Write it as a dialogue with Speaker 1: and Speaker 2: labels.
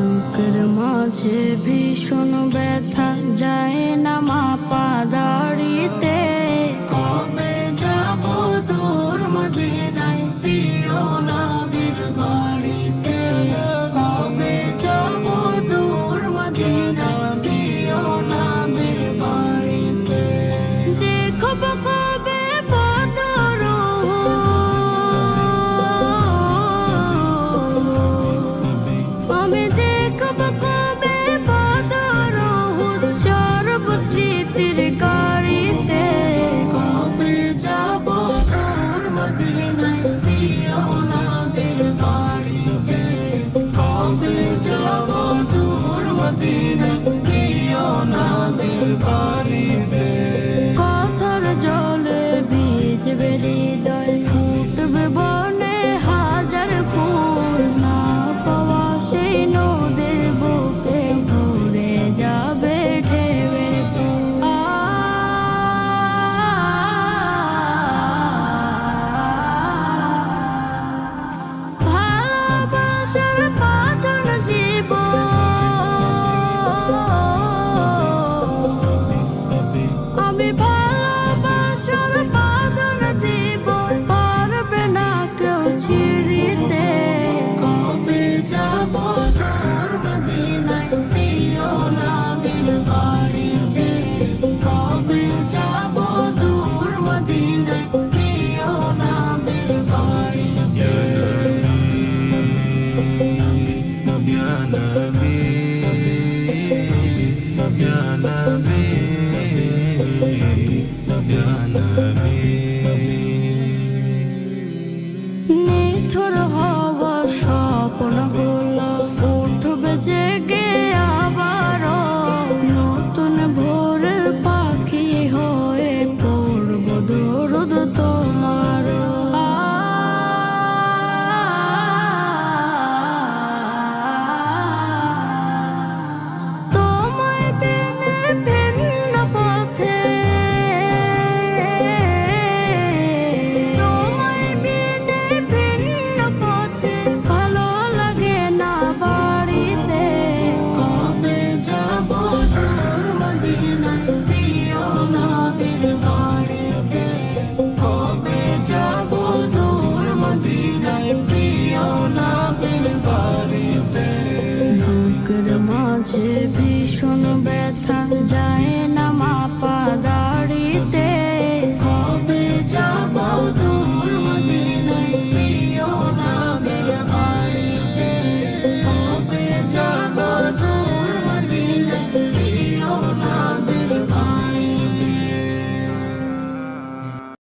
Speaker 1: বুকের মাঝে ভীষণ ব্যথা যায় না মাপা।
Speaker 2: Medina, Leon, I'm in everybody
Speaker 1: নিথর হওয়া স্বপ্নগুলো বুকের মাঝে ভীষণ ব্যথা